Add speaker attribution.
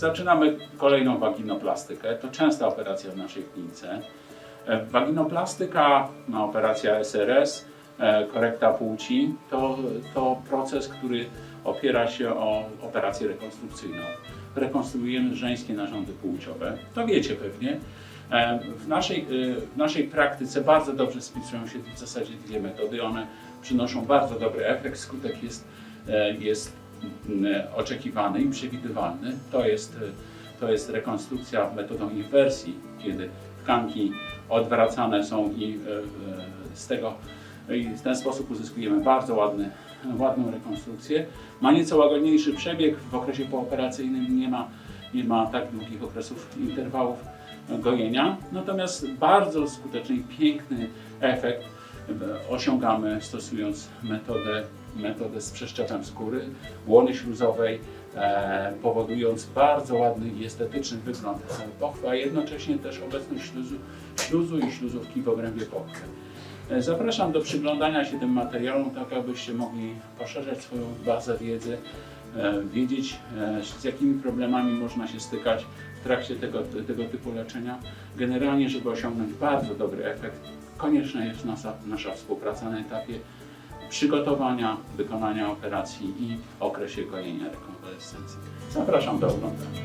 Speaker 1: Zaczynamy kolejną waginoplastykę. To częsta operacja w naszej klinice. E, Waginoplastyka, no, operacja SRS, e, korekta płci, to, to proces, który opiera się o operację rekonstrukcyjną. Rekonstruujemy żeńskie narządy płciowe. To wiecie pewnie. E, W naszej, w naszej praktyce bardzo dobrze spisują się w zasadzie dwie metody. One przynoszą bardzo dobry efekt. Skutek jest, jest oczekiwany i przewidywalny. To jest, e, to jest rekonstrukcja metodą inwersji, kiedy tkanki odwracane są i e, e, z tego i w ten sposób uzyskujemy bardzo ładny, ładną rekonstrukcję. Ma nieco łagodniejszy przebieg, w okresie pooperacyjnym nie ma, nie ma tak długich okresów interwałów gojenia, natomiast bardzo skuteczny i piękny efekt e, osiągamy stosując metodę, metodę z przeszczepem skóry, łony śluzowej, e, powodując bardzo ładny i estetyczny wygląd pochwy, a jednocześnie też obecność śluzu, śluzu i śluzówki w obrębie pochwy. E, Zapraszam do przyglądania się tym materiałom, tak abyście mogli poszerzać swoją bazę wiedzy, e, wiedzieć z jakimi problemami można się stykać w trakcie tego, tego typu leczenia. Generalnie, żeby osiągnąć bardzo dobry efekt, konieczna jest nasza, nasza współpraca na etapie przygotowania, wykonania operacji i okresie gojenia rekonwalescencji. Zapraszam do oglądania.